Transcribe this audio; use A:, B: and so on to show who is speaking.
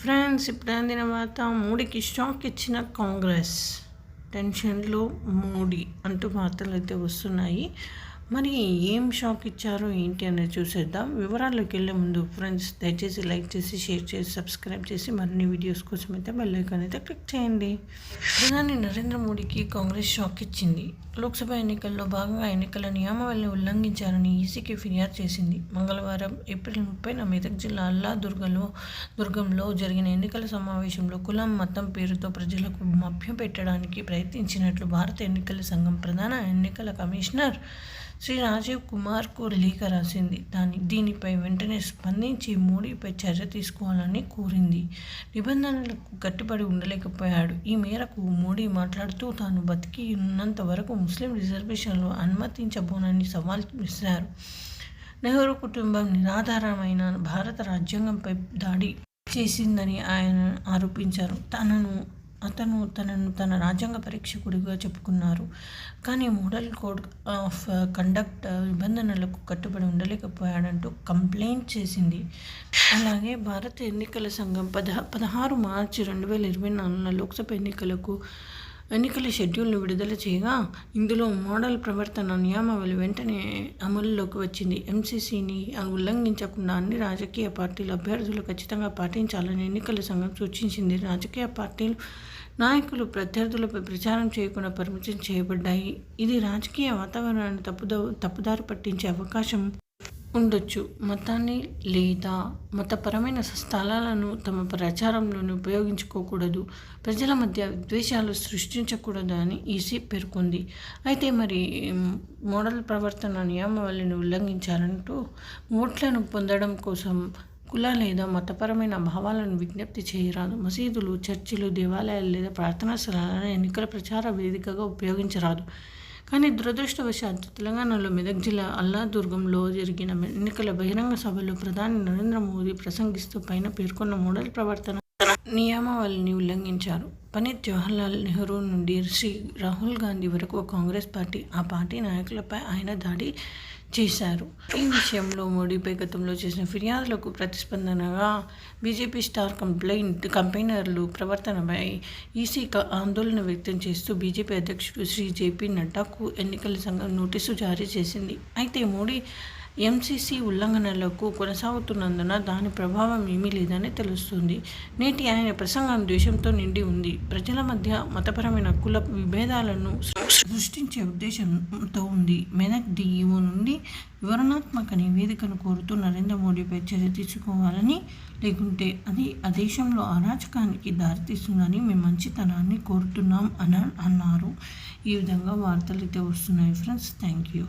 A: Friends ఇప్పుడు అందిన వార్త మోడీకి షాక్ ఇచ్చిన కాంగ్రెస్. టెన్షన్లో మోడీ అంటూ వార్తలు అయితే వస్తున్నాయి. మరి ఏం షాక్ ఇచ్చారో ఏంటి అనేది చూసేద్దాం. వివరాల్లోకి వెళ్ళే ముందు ఫ్రెండ్స్ దయచేసి లైక్ చేసి షేర్ చేసి సబ్స్క్రైబ్ చేసి మరిన్ని వీడియోస్ కోసం అయితే బెల్లైకాన్ అయితే క్లిక్ చేయండి. ప్రధాని నరేంద్ర మోడీకి కాంగ్రెస్ షాక్ ఇచ్చింది. లోక్సభ ఎన్నికల్లో భాగంగా ఎన్నికల నియమావళిని ఉల్లంఘించారని ఈసీకి ఫిర్యాదు చేసింది. మంగళవారం ఏప్రిల్ ముప్పైన మెదక్ జిల్లా అల్లా దుర్గలో దుర్గంలో జరిగిన ఎన్నికల సమావేశంలో కులం మతం పేరుతో ప్రజలకు మభ్యం పెట్టడానికి ప్రయత్నించినట్లు భారత ఎన్నికల సంఘం ప్రధాన ఎన్నికల కమిషనర్ శ్రీ రాజీవ్ కుమార్కు లేఖ రాసింది. దాని దీనిపై వెంటనే స్పందించి మోడీపై చర్య తీసుకోవాలని కోరింది. నిబంధనలకు కట్టుబడి ఉండలేకపోయాడు. ఈ మేరకు మోడీ మాట్లాడుతూ తాను బతికి ఉన్నంత వరకు ముస్లిం రిజర్వేషన్లు అనుమతించబోనని సవాల్ విసిరారు. నెహ్రూ కుటుంబం నిరాధారమైన భారత రాజ్యాంగంపై దాడి చేసిందని ఆయన ఆరోపించారు. తనను అతను తనను తన రాజ్యాంగ పరీక్షకుడిగా చెప్పుకున్నారు. కానీ మోడల్ కోడ్ ఆఫ్ కండక్ట్ నిబంధనలకు కట్టుబడి ఉండలేకపోయాడంటూ కంప్లైంట్ చేసింది. అలాగే భారత ఎన్నికల సంఘం పదహ పదహారు మార్చి రెండు వేల ఇరవై నాలుగున లోక్సభ ఎన్నికలకు ఎన్నికల షెడ్యూల్ను విడుదల చేయగా ఇందులో మోడల్ ప్రవర్తన నియామావళి వెంటనే అమలులోకి వచ్చింది. ఎంసీసీని ఉల్లంఘించకుండా అన్ని రాజకీయ పార్టీల అభ్యర్థులు ఖచ్చితంగా పాటించాలని ఎన్నికల సంఘం సూచించింది. రాజకీయ పార్టీలు నాయకులు ప్రత్యర్థులపై ప్రచారం చేయకుండా పరిమితం చేయబడ్డాయి. ఇది రాజకీయ వాతావరణాన్ని తప్పుదో తప్పుదారి పట్టించే అవకాశం. ఉండొచ్చు. మతాన్ని లేదా మతపరమైన స్థలాలను తమ ప్రచారంలోనే ఉపయోగించుకోకూడదు. ప్రజల మధ్య విద్వేషాలు సృష్టించకూడదు అని ఈసీ పేర్కొంది. అయితే మరి మోడల్ ప్రవర్తన నియమావళిని ఉల్లంఘించాలంటూ ఓట్లను పొందడం కోసం కుల లేదా మతపరమైన భావాలను విజ్ఞప్తి చేయరాదు. మసీదులు చర్చిలు దేవాలయాలు లేదా ప్రార్థనా స్థలాలను ఎన్నికల ప్రచార వేదికగా ఉపయోగించరాదు. కానీ దురదృష్టవశాత్తు తెలంగాణలో మెదక్ జిల్లా అల్లాదుర్గంలో జరిగిన ఎన్నికల బహిరంగ సభలో ప్రధాని నరేంద్ర మోదీ ప్రసంగిస్తూ పైన పేర్కొన్న మోడల్ ప్రవర్తన నియమావళిని ఉల్లంఘించారు. పండిత్ జవహర్లాల్ నెహ్రూ నుండి శ్రీ రాహుల్ గాంధీ వరకు కాంగ్రెస్ పార్టీ ఆ పార్టీ నాయకులపై ఆయన దాడి చేశారు. ఈ విషయంలో మోడీపై గతంలో చేసిన ఫిర్యాదులకు ప్రతిస్పందనగా బీజేపీ స్టార్ కంప్లైంట్ కంపెయినర్లు ప్రవర్తనపై ఈసీ ఆందోళన వ్యక్తం చేస్తూ బీజేపీ అధ్యక్షుడు శ్రీ జేపీ నడ్డాకు ఎన్నికల సంఘం నోటీసు జారీ చేసింది. అయితే మోడీ ఎంసీసీ ఉల్లంఘనలకు కొనసాగుతున్నందున దాని ప్రభావం ఏమీ లేదని తెలుస్తుంది. నేటి ఆయన ప్రసంగం ద్వేషంతో నిండి ఉంది. ప్రజల మధ్య మతపరమైన కుల విభేదాలను సృష్టించే ఉద్దేశంతో ఉంది. మెదక్ డిఈఓ నుండి వివరణాత్మక నివేదికను కోరుతూ నరేంద్ర మోడీపై చర్య తీసుకోవాలని లేకుంటే అది ఆ దేశంలో అరాచకానికి దారితీస్తుందని మేము మంచితనాన్ని కోరుతున్నాం అని అన్నారు. ఈ విధంగా వార్తలు అయితే వస్తున్నాయి. Friends thank you